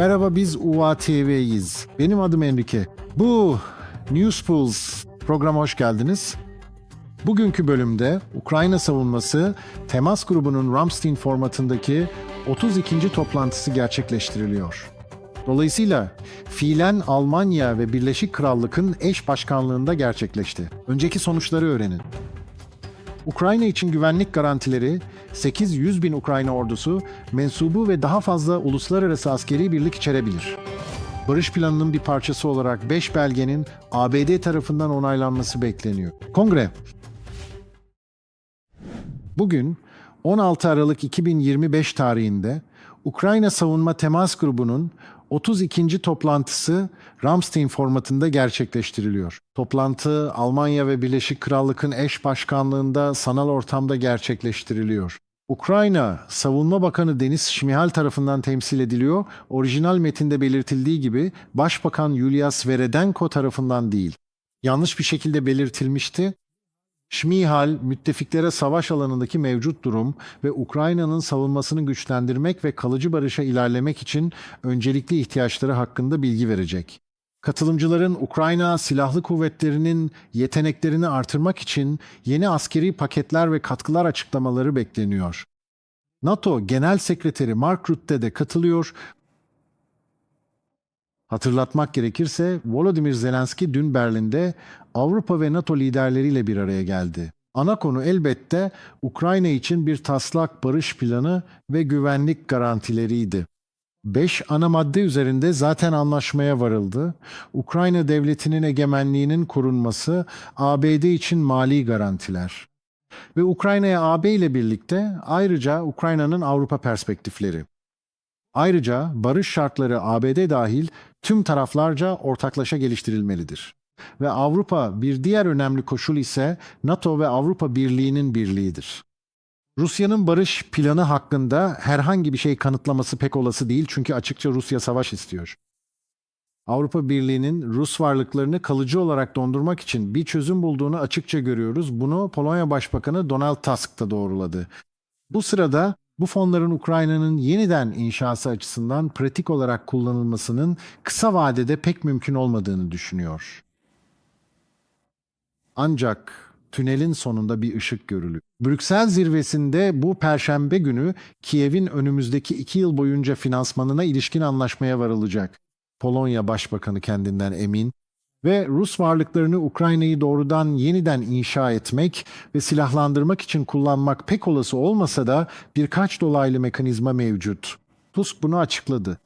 Merhaba biz UATV'yiz. Benim adım Enrique. Bu Newspools programa hoş geldiniz. Bugünkü bölümde Ukrayna savunması temas grubunun Ramstein formatındaki 32. toplantısı gerçekleştiriliyor. Dolayısıyla fiilen Almanya ve Birleşik Krallık'ın eş başkanlığında gerçekleşti. Önceki sonuçları öğrenin. Ukrayna için güvenlik garantileri 800 bin Ukrayna ordusu mensubu ve daha fazla uluslararası askeri birlik içerebilir. Barış planının bir parçası olarak 5 belgenin ABD tarafından onaylanması bekleniyor. Kongre Bugün 16 Aralık 2025 tarihinde Ukrayna Savunma Temas Grubu'nun 32. toplantısı Ramstein formatında gerçekleştiriliyor. Toplantı Almanya ve Birleşik Krallık'ın eş başkanlığında sanal ortamda gerçekleştiriliyor. Ukrayna Savunma Bakanı Deniz Şmihal tarafından temsil ediliyor. Orijinal metinde belirtildiği gibi Başbakan Yulia Sveredenko tarafından değil. Yanlış bir şekilde belirtilmişti. Şmihal, müttefiklere savaş alanındaki mevcut durum ve Ukrayna'nın savunmasını güçlendirmek ve kalıcı barışa ilerlemek için öncelikli ihtiyaçları hakkında bilgi verecek. Katılımcıların Ukrayna Silahlı Kuvvetleri'nin yeteneklerini artırmak için yeni askeri paketler ve katkılar açıklamaları bekleniyor. NATO Genel Sekreteri Mark Rutte de katılıyor. Hatırlatmak gerekirse Volodymyr Zelenski dün Berlin'de Avrupa ve NATO liderleriyle bir araya geldi. Ana konu elbette Ukrayna için bir taslak barış planı ve güvenlik garantileriydi. Beş ana madde üzerinde zaten anlaşmaya varıldı. Ukrayna devletinin egemenliğinin korunması, ABD için mali garantiler. Ve Ukrayna'ya AB ile birlikte ayrıca Ukrayna'nın Avrupa perspektifleri. Ayrıca barış şartları ABD dahil tüm taraflarca ortaklaşa geliştirilmelidir. Ve Avrupa bir diğer önemli koşul ise NATO ve Avrupa Birliği'nin birliğidir. Rusya'nın barış planı hakkında herhangi bir şey kanıtlaması pek olası değil çünkü açıkça Rusya savaş istiyor. Avrupa Birliği'nin Rus varlıklarını kalıcı olarak dondurmak için bir çözüm bulduğunu açıkça görüyoruz. Bunu Polonya Başbakanı Donald Tusk da doğruladı. Bu sırada bu fonların Ukrayna'nın yeniden inşası açısından pratik olarak kullanılmasının kısa vadede pek mümkün olmadığını düşünüyor. Ancak tünelin sonunda bir ışık görülüyor. Brüksel zirvesinde bu perşembe günü Kiev'in önümüzdeki iki yıl boyunca finansmanına ilişkin anlaşmaya varılacak. Polonya Başbakanı kendinden emin ve Rus varlıklarını Ukrayna'yı doğrudan yeniden inşa etmek ve silahlandırmak için kullanmak pek olası olmasa da birkaç dolaylı mekanizma mevcut. Tusk bunu açıkladı.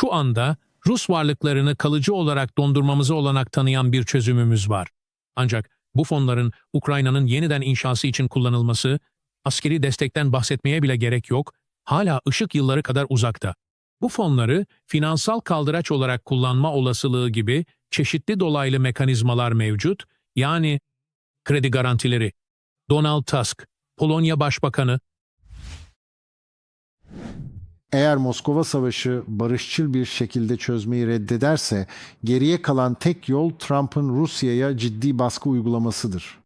Şu anda Rus varlıklarını kalıcı olarak dondurmamıza olanak tanıyan bir çözümümüz var. Ancak bu fonların Ukrayna'nın yeniden inşası için kullanılması, askeri destekten bahsetmeye bile gerek yok, hala ışık yılları kadar uzakta. Bu fonları finansal kaldıraç olarak kullanma olasılığı gibi çeşitli dolaylı mekanizmalar mevcut, yani kredi garantileri. Donald Tusk, Polonya Başbakanı, Eğer Moskova Savaşı barışçıl bir şekilde çözmeyi reddederse geriye kalan tek yol Trump'ın Rusya'ya ciddi baskı uygulamasıdır.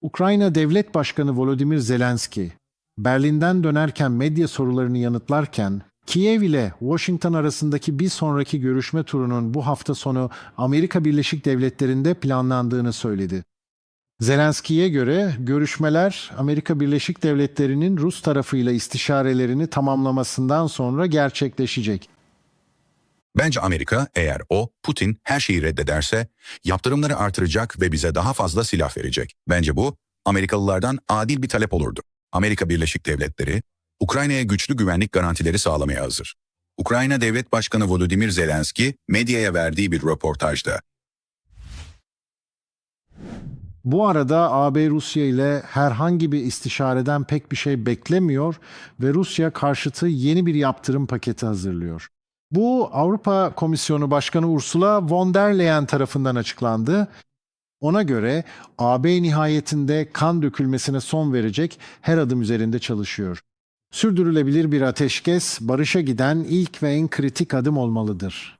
Ukrayna Devlet Başkanı Volodymyr Zelenski, Berlin'den dönerken medya sorularını yanıtlarken Kiev ile Washington arasındaki bir sonraki görüşme turunun bu hafta sonu Amerika Birleşik Devletleri'nde planlandığını söyledi. Zelenski'ye göre görüşmeler Amerika Birleşik Devletleri'nin Rus tarafıyla istişarelerini tamamlamasından sonra gerçekleşecek. Bence Amerika eğer o, Putin her şeyi reddederse yaptırımları artıracak ve bize daha fazla silah verecek. Bence bu Amerikalılardan adil bir talep olurdu. Amerika Birleşik Devletleri, Ukrayna'ya güçlü güvenlik garantileri sağlamaya hazır. Ukrayna Devlet Başkanı Volodymyr Zelenski medyaya verdiği bir röportajda Bu arada AB Rusya ile herhangi bir istişareden pek bir şey beklemiyor ve Rusya karşıtı yeni bir yaptırım paketi hazırlıyor. Bu Avrupa Komisyonu Başkanı Ursula von der Leyen tarafından açıklandı. Ona göre AB nihayetinde kan dökülmesine son verecek her adım üzerinde çalışıyor. Sürdürülebilir bir ateşkes barışa giden ilk ve en kritik adım olmalıdır.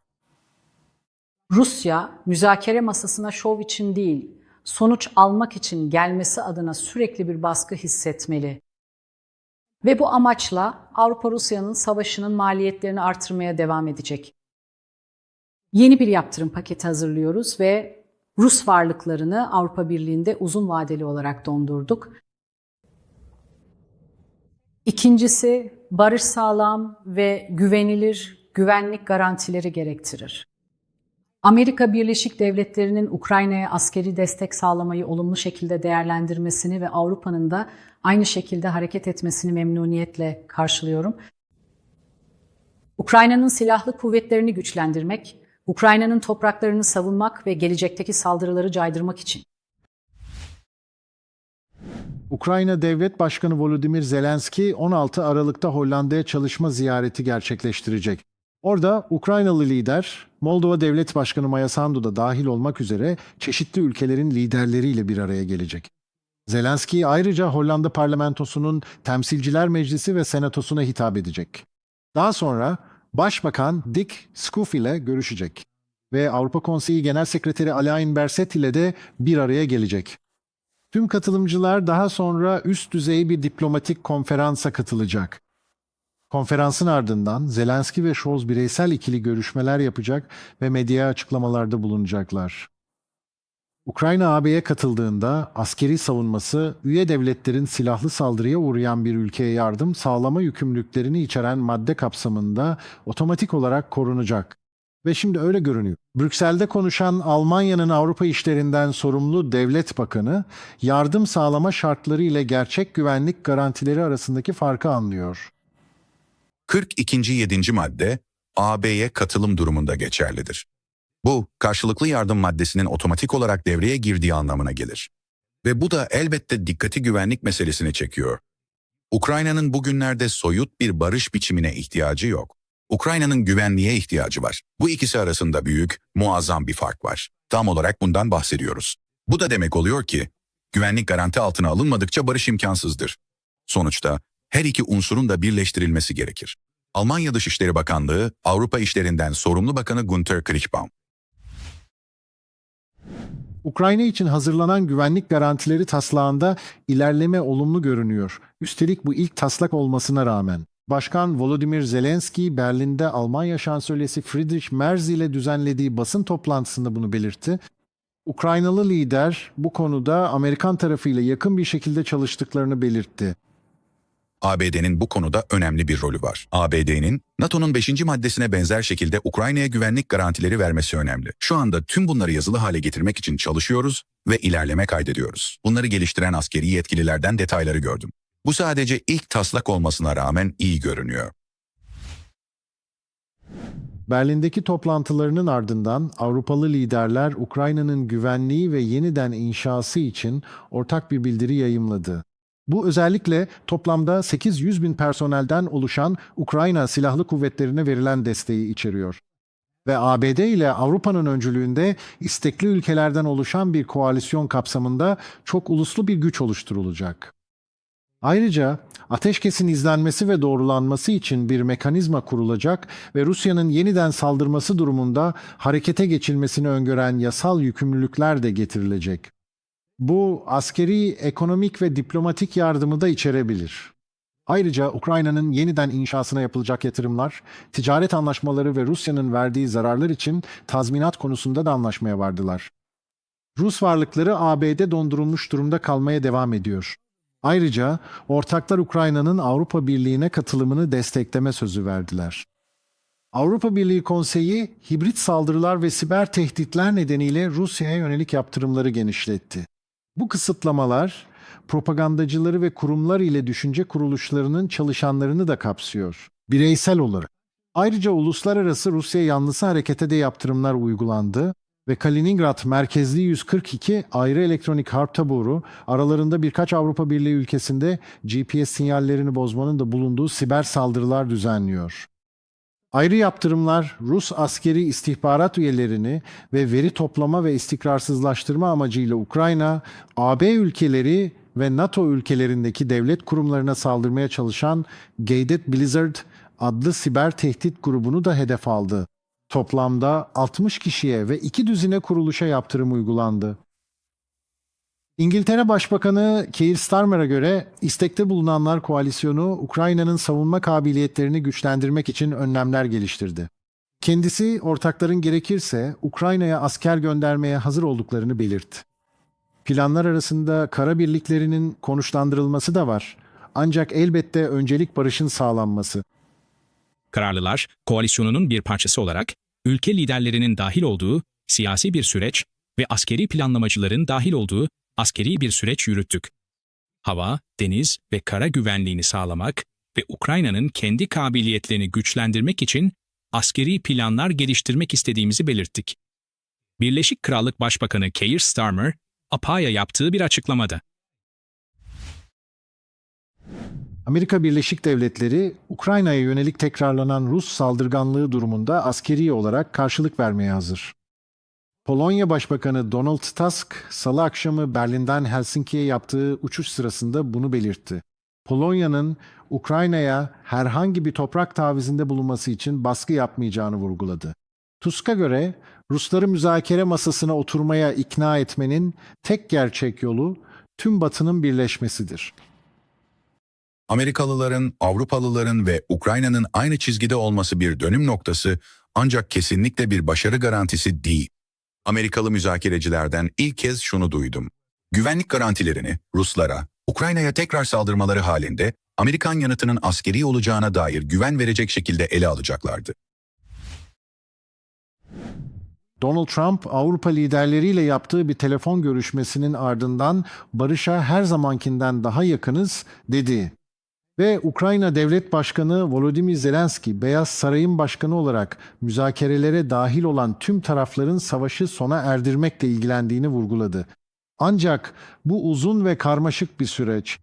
Rusya müzakere masasına şov için değil, sonuç almak için gelmesi adına sürekli bir baskı hissetmeli. Ve bu amaçla Avrupa Rusya'nın savaşının maliyetlerini artırmaya devam edecek. Yeni bir yaptırım paketi hazırlıyoruz ve Rus varlıklarını Avrupa Birliği'nde uzun vadeli olarak dondurduk. İkincisi barış sağlam ve güvenilir güvenlik garantileri gerektirir. Amerika Birleşik Devletleri'nin Ukrayna'ya askeri destek sağlamayı olumlu şekilde değerlendirmesini ve Avrupa'nın da aynı şekilde hareket etmesini memnuniyetle karşılıyorum. Ukrayna'nın silahlı kuvvetlerini güçlendirmek, Ukrayna'nın topraklarını savunmak ve gelecekteki saldırıları caydırmak için Ukrayna Devlet Başkanı Volodymyr Zelenski 16 Aralık'ta Hollanda'ya çalışma ziyareti gerçekleştirecek. Orada Ukraynalı lider, Moldova Devlet Başkanı Maya Sandu da dahil olmak üzere çeşitli ülkelerin liderleriyle bir araya gelecek. Zelenski ayrıca Hollanda Parlamentosu'nun Temsilciler Meclisi ve Senatosu'na hitap edecek. Daha sonra Başbakan Dick Schoof ile görüşecek ve Avrupa Konseyi Genel Sekreteri Alain Berset ile de bir araya gelecek. Tüm katılımcılar daha sonra üst düzey bir diplomatik konferansa katılacak. Konferansın ardından Zelenski ve Scholz bireysel ikili görüşmeler yapacak ve medyaya açıklamalarda bulunacaklar. Ukrayna AB'ye katıldığında askeri savunması, üye devletlerin silahlı saldırıya uğrayan bir ülkeye yardım sağlama yükümlülüklerini içeren madde kapsamında otomatik olarak korunacak. Ve şimdi öyle görünüyor. Brüksel'de konuşan Almanya'nın Avrupa işlerinden sorumlu devlet bakanı, yardım sağlama şartları ile gerçek güvenlik garantileri arasındaki farkı anlıyor. 42. 7. madde AB'ye katılım durumunda geçerlidir. Bu, karşılıklı yardım maddesinin otomatik olarak devreye girdiği anlamına gelir. Ve bu da elbette dikkati güvenlik meselesini çekiyor. Ukrayna'nın bugünlerde soyut bir barış biçimine ihtiyacı yok. Ukrayna'nın güvenliğe ihtiyacı var. Bu ikisi arasında büyük, muazzam bir fark var. Tam olarak bundan bahsediyoruz. Bu da demek oluyor ki, güvenlik garanti altına alınmadıkça barış imkansızdır. Sonuçta her iki unsurun da birleştirilmesi gerekir. Almanya Dışişleri Bakanlığı, Avrupa İşlerinden sorumlu bakanı Günther Krichbaum. Ukrayna için hazırlanan güvenlik garantileri taslağında ilerleme olumlu görünüyor. Üstelik bu ilk taslak olmasına rağmen. Başkan Volodymyr Zelenski Berlin'de Almanya Şansölyesi Friedrich Merz ile düzenlediği basın toplantısında bunu belirtti. Ukraynalı lider bu konuda Amerikan tarafıyla yakın bir şekilde çalıştıklarını belirtti. ABD'nin bu konuda önemli bir rolü var. ABD'nin NATO'nun 5. maddesine benzer şekilde Ukrayna'ya güvenlik garantileri vermesi önemli. Şu anda tüm bunları yazılı hale getirmek için çalışıyoruz ve ilerleme kaydediyoruz. Bunları geliştiren askeri yetkililerden detayları gördüm. Bu sadece ilk taslak olmasına rağmen iyi görünüyor. Berlin'deki toplantılarının ardından Avrupalı liderler Ukrayna'nın güvenliği ve yeniden inşası için ortak bir bildiri yayımladı. Bu özellikle toplamda 800 bin personelden oluşan Ukrayna Silahlı Kuvvetlerine verilen desteği içeriyor. Ve ABD ile Avrupa'nın öncülüğünde istekli ülkelerden oluşan bir koalisyon kapsamında çok uluslu bir güç oluşturulacak. Ayrıca ateşkesin izlenmesi ve doğrulanması için bir mekanizma kurulacak ve Rusya'nın yeniden saldırması durumunda harekete geçilmesini öngören yasal yükümlülükler de getirilecek. Bu askeri, ekonomik ve diplomatik yardımı da içerebilir. Ayrıca Ukrayna'nın yeniden inşasına yapılacak yatırımlar, ticaret anlaşmaları ve Rusya'nın verdiği zararlar için tazminat konusunda da anlaşmaya vardılar. Rus varlıkları AB'de dondurulmuş durumda kalmaya devam ediyor. Ayrıca ortaklar Ukrayna'nın Avrupa Birliği'ne katılımını destekleme sözü verdiler. Avrupa Birliği Konseyi hibrit saldırılar ve siber tehditler nedeniyle Rusya'ya yönelik yaptırımları genişletti. Bu kısıtlamalar propagandacıları ve kurumlar ile düşünce kuruluşlarının çalışanlarını da kapsıyor. Bireysel olarak. Ayrıca uluslararası Rusya yanlısı harekete de yaptırımlar uygulandı ve Kaliningrad merkezli 142 ayrı elektronik harp taburu aralarında birkaç Avrupa Birliği ülkesinde GPS sinyallerini bozmanın da bulunduğu siber saldırılar düzenliyor. Ayrı yaptırımlar Rus askeri istihbarat üyelerini ve veri toplama ve istikrarsızlaştırma amacıyla Ukrayna, AB ülkeleri ve NATO ülkelerindeki devlet kurumlarına saldırmaya çalışan Gated Blizzard adlı siber tehdit grubunu da hedef aldı. Toplamda 60 kişiye ve iki düzine kuruluşa yaptırım uygulandı. İngiltere Başbakanı Keir Starmer'a göre istekte bulunanlar koalisyonu Ukrayna'nın savunma kabiliyetlerini güçlendirmek için önlemler geliştirdi. Kendisi ortakların gerekirse Ukrayna'ya asker göndermeye hazır olduklarını belirtti. Planlar arasında kara birliklerinin konuşlandırılması da var. Ancak elbette öncelik barışın sağlanması. Kararlılar, koalisyonunun bir parçası olarak ülke liderlerinin dahil olduğu siyasi bir süreç ve askeri planlamacıların dahil olduğu askeri bir süreç yürüttük. Hava, deniz ve kara güvenliğini sağlamak ve Ukrayna'nın kendi kabiliyetlerini güçlendirmek için askeri planlar geliştirmek istediğimizi belirttik. Birleşik Krallık Başbakanı Keir Starmer, APA'ya yaptığı bir açıklamada Amerika Birleşik Devletleri Ukrayna'ya yönelik tekrarlanan Rus saldırganlığı durumunda askeri olarak karşılık vermeye hazır. Polonya Başbakanı Donald Tusk salı akşamı Berlin'den Helsinki'ye yaptığı uçuş sırasında bunu belirtti. Polonya'nın Ukrayna'ya herhangi bir toprak tavizinde bulunması için baskı yapmayacağını vurguladı. Tusk'a göre Rusları müzakere masasına oturmaya ikna etmenin tek gerçek yolu tüm Batı'nın birleşmesidir. Amerikalıların, Avrupalıların ve Ukrayna'nın aynı çizgide olması bir dönüm noktası ancak kesinlikle bir başarı garantisi değil. Amerikalı müzakerecilerden ilk kez şunu duydum. Güvenlik garantilerini Ruslara, Ukrayna'ya tekrar saldırmaları halinde Amerikan yanıtının askeri olacağına dair güven verecek şekilde ele alacaklardı. Donald Trump Avrupa liderleriyle yaptığı bir telefon görüşmesinin ardından barışa her zamankinden daha yakınız dedi. Ve Ukrayna Devlet Başkanı Volodymyr Zelenski, Beyaz Saray'ın başkanı olarak müzakerelere dahil olan tüm tarafların savaşı sona erdirmekle ilgilendiğini vurguladı. Ancak bu uzun ve karmaşık bir süreç.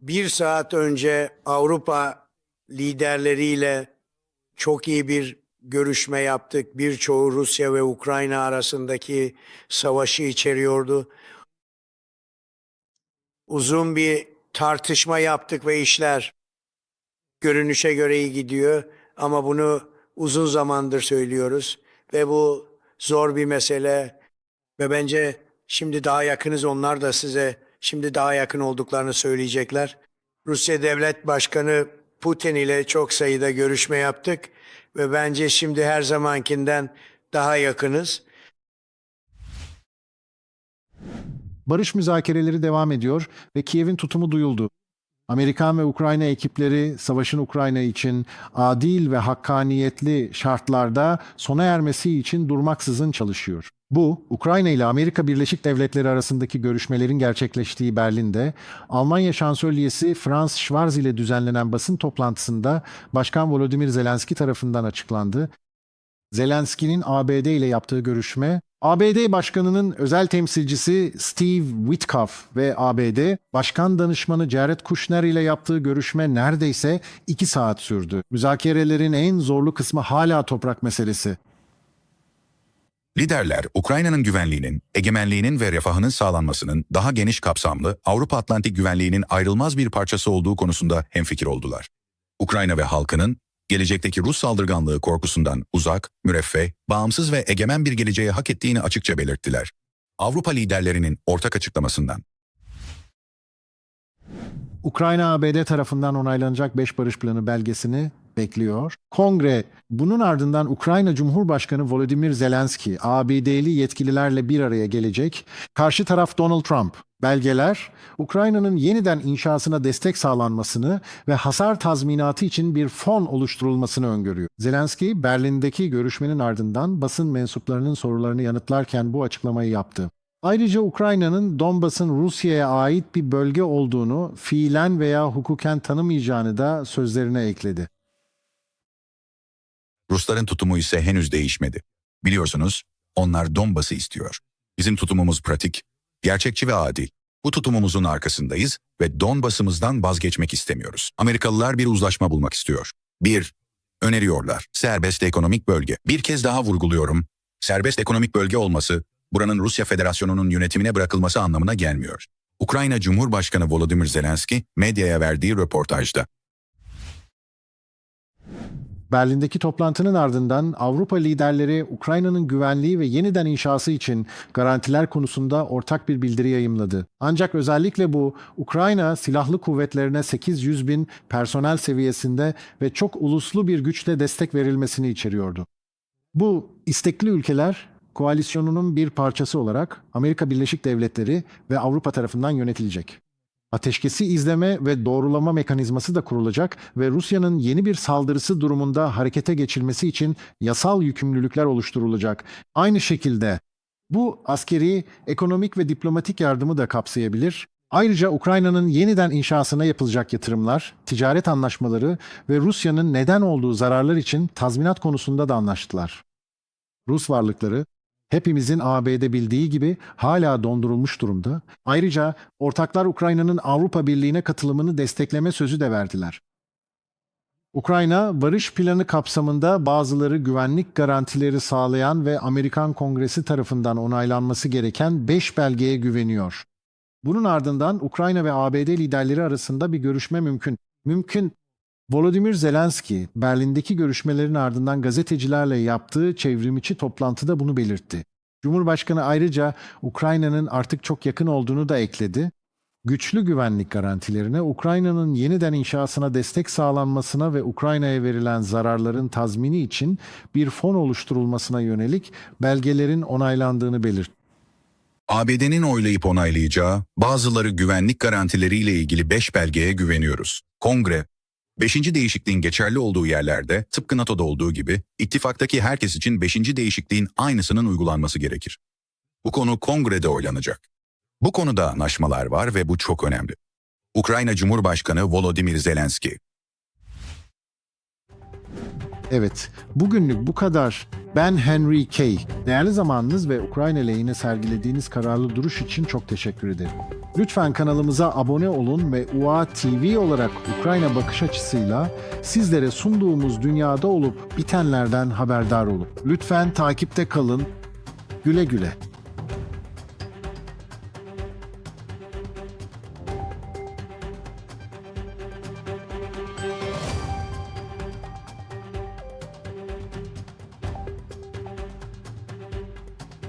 bir saat önce Avrupa liderleriyle çok iyi bir görüşme yaptık. Birçoğu Rusya ve Ukrayna arasındaki savaşı içeriyordu. Uzun bir tartışma yaptık ve işler görünüşe göre iyi gidiyor ama bunu uzun zamandır söylüyoruz ve bu zor bir mesele ve bence şimdi daha yakınız onlar da size şimdi daha yakın olduklarını söyleyecekler. Rusya Devlet Başkanı Putin ile çok sayıda görüşme yaptık ve bence şimdi her zamankinden daha yakınız. Barış müzakereleri devam ediyor ve Kiev'in tutumu duyuldu. Amerikan ve Ukrayna ekipleri savaşın Ukrayna için adil ve hakkaniyetli şartlarda sona ermesi için durmaksızın çalışıyor. Bu, Ukrayna ile Amerika Birleşik Devletleri arasındaki görüşmelerin gerçekleştiği Berlin'de, Almanya Şansölyesi Franz Schwarz ile düzenlenen basın toplantısında Başkan Volodymyr Zelenski tarafından açıklandı. Zelenski'nin ABD ile yaptığı görüşme, ABD Başkanı'nın özel temsilcisi Steve Witkoff ve ABD Başkan Danışmanı Jared Kushner ile yaptığı görüşme neredeyse iki saat sürdü. Müzakerelerin en zorlu kısmı hala toprak meselesi. Liderler, Ukrayna'nın güvenliğinin, egemenliğinin ve refahının sağlanmasının daha geniş kapsamlı Avrupa Atlantik güvenliğinin ayrılmaz bir parçası olduğu konusunda hemfikir oldular. Ukrayna ve halkının gelecekteki Rus saldırganlığı korkusundan uzak, müreffeh, bağımsız ve egemen bir geleceğe hak ettiğini açıkça belirttiler. Avrupa liderlerinin ortak açıklamasından Ukrayna ABD tarafından onaylanacak 5 barış planı belgesini bekliyor. Kongre bunun ardından Ukrayna Cumhurbaşkanı Volodymyr Zelenski ABD'li yetkililerle bir araya gelecek. Karşı taraf Donald Trump. Belgeler Ukrayna'nın yeniden inşasına destek sağlanmasını ve hasar tazminatı için bir fon oluşturulmasını öngörüyor. Zelenski Berlin'deki görüşmenin ardından basın mensuplarının sorularını yanıtlarken bu açıklamayı yaptı. Ayrıca Ukrayna'nın Donbas'ın Rusya'ya ait bir bölge olduğunu fiilen veya hukuken tanımayacağını da sözlerine ekledi. Rusların tutumu ise henüz değişmedi. Biliyorsunuz, onlar Donbas'ı istiyor. Bizim tutumumuz pratik, gerçekçi ve adil. Bu tutumumuzun arkasındayız ve Donbas'ımızdan vazgeçmek istemiyoruz. Amerikalılar bir uzlaşma bulmak istiyor. Bir, öneriyorlar. Serbest ekonomik bölge. Bir kez daha vurguluyorum. Serbest ekonomik bölge olması, buranın Rusya Federasyonu'nun yönetimine bırakılması anlamına gelmiyor. Ukrayna Cumhurbaşkanı Volodymyr Zelenski medyaya verdiği röportajda Berlin'deki toplantının ardından Avrupa liderleri Ukrayna'nın güvenliği ve yeniden inşası için garantiler konusunda ortak bir bildiri yayımladı. Ancak özellikle bu Ukrayna silahlı kuvvetlerine 800 bin personel seviyesinde ve çok uluslu bir güçle destek verilmesini içeriyordu. Bu istekli ülkeler koalisyonunun bir parçası olarak Amerika Birleşik Devletleri ve Avrupa tarafından yönetilecek. Ateşkesi izleme ve doğrulama mekanizması da kurulacak ve Rusya'nın yeni bir saldırısı durumunda harekete geçilmesi için yasal yükümlülükler oluşturulacak. Aynı şekilde bu askeri, ekonomik ve diplomatik yardımı da kapsayabilir. Ayrıca Ukrayna'nın yeniden inşasına yapılacak yatırımlar, ticaret anlaşmaları ve Rusya'nın neden olduğu zararlar için tazminat konusunda da anlaştılar. Rus varlıkları hepimizin AB'de bildiği gibi hala dondurulmuş durumda. Ayrıca ortaklar Ukrayna'nın Avrupa Birliği'ne katılımını destekleme sözü de verdiler. Ukrayna, barış planı kapsamında bazıları güvenlik garantileri sağlayan ve Amerikan Kongresi tarafından onaylanması gereken 5 belgeye güveniyor. Bunun ardından Ukrayna ve ABD liderleri arasında bir görüşme mümkün. Mümkün. Volodymyr Zelenski, Berlin'deki görüşmelerin ardından gazetecilerle yaptığı çevrimiçi toplantıda bunu belirtti. Cumhurbaşkanı ayrıca Ukrayna'nın artık çok yakın olduğunu da ekledi. Güçlü güvenlik garantilerine, Ukrayna'nın yeniden inşasına destek sağlanmasına ve Ukrayna'ya verilen zararların tazmini için bir fon oluşturulmasına yönelik belgelerin onaylandığını belirtti. ABD'nin oylayıp onaylayacağı bazıları güvenlik garantileriyle ilgili 5 belgeye güveniyoruz. Kongre, 5. değişikliğin geçerli olduğu yerlerde tıpkı NATO'da olduğu gibi ittifaktaki herkes için 5. değişikliğin aynısının uygulanması gerekir. Bu konu kongrede oylanacak. Bu konuda anlaşmalar var ve bu çok önemli. Ukrayna Cumhurbaşkanı Volodymyr Zelenski, Evet, bugünlük bu kadar. Ben Henry Kay. Değerli zamanınız ve Ukrayna lehine sergilediğiniz kararlı duruş için çok teşekkür ederim. Lütfen kanalımıza abone olun ve UA TV olarak Ukrayna bakış açısıyla sizlere sunduğumuz dünyada olup bitenlerden haberdar olun. Lütfen takipte kalın. Güle güle.